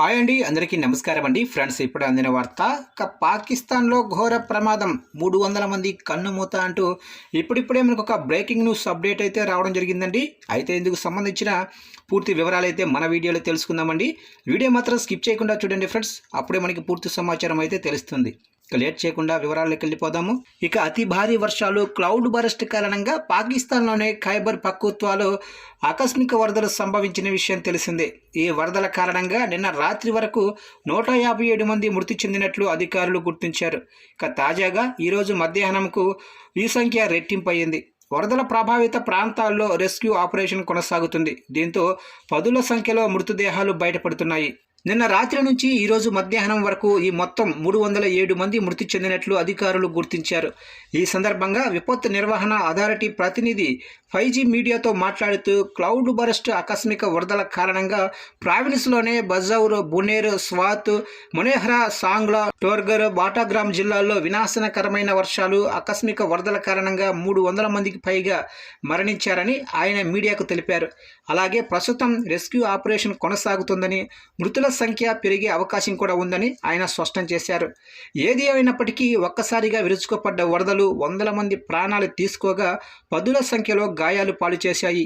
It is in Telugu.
హాయ్ అండి అందరికీ నమస్కారం అండి. ఫ్రెండ్స్ ఇప్పుడు అందిన వార్త పాకిస్తాన్లో ఘోర ప్రమాదం మూడు వందల మంది కన్నుమూత అంటూ ఇప్పుడిప్పుడే మనకు ఒక బ్రేకింగ్ న్యూస్ అప్డేట్ అయితే రావడం జరిగిందండి. అయితే ఇందుకు సంబంధించిన పూర్తి వివరాలు అయితే మన వీడియోలో తెలుసుకుందామండి. వీడియో మాత్రం స్కిప్ చేయకుండా చూడండి ఫ్రెండ్స్. అప్పుడే మనకి పూర్తి సమాచారం అయితే తెలుస్తుంది. లేట్ చేయకుండా వివరాల్లోకి వెళ్ళిపోదాము. ఇక అతి భారీ వర్షాలు క్లౌడ్ బరస్ట్ కారణంగా పాకిస్తాన్లోని ఖైబర్ పక్కుత్వాలో ఆకస్మిక వరదలు సంభవించిన విషయం తెలిసిందే. ఈ వరదల కారణంగా నిన్న రాత్రి వరకు నూట యాభై ఏడు మంది మృతి చెందినట్లు అధికారులు గుర్తించారు. ఇక తాజాగా ఈరోజు మధ్యాహ్నంకు ఈ సంఖ్య రెట్టింపయ్యింది వరదల ప్రభావిత ప్రాంతాల్లో రెస్క్యూ ఆపరేషన్ కొనసాగుతుంది. దీంతో పదుల సంఖ్యలో మృతదేహాలు బయటపడుతున్నాయి. నిన్న రాత్రి నుంచి ఈరోజు మధ్యాహ్నం వరకు ఈ మొత్తం మూడు వందల ఏడు మంది మృతి చెందినట్లు అధికారులు గుర్తించారు. ఈ సందర్భంగా విపత్తు నిర్వహణ అథారిటీ ప్రతినిధి ఫైవ్ జీ మీడియాతో మాట్లాడుతూ క్లౌడ్ బరస్ట్ ఆకస్మిక వరదల కారణంగా ప్రావిన్స్లోనే బజౌర్ బునేర్ స్వాత్ మునేహ్రా సాంగ్లా టోర్గర్ బాటాగ్రామ్ జిల్లాల్లో వినాశనకరమైన వర్షాలు ఆకస్మిక వరదల కారణంగా మూడు వందల మందికి పైగా మరణించారని ఆయన మీడియాకు తెలిపారు. అలాగే ప్రస్తుతం రెస్క్యూ ఆపరేషన్ కొనసాగుతుందని మృతుల సంఖ్య పెరిగే అవకాశం కూడా ఉందని ఆయన స్పష్టం చేశారు. ఏది ఏమైనప్పటికీ ఒక్కసారిగా విరుచుకుపడ్డ వరదలు వందల మంది ప్రాణాలు తీసుకోగా పదుల సంఖ్యలో గాయాలు పాలు చేశాయి.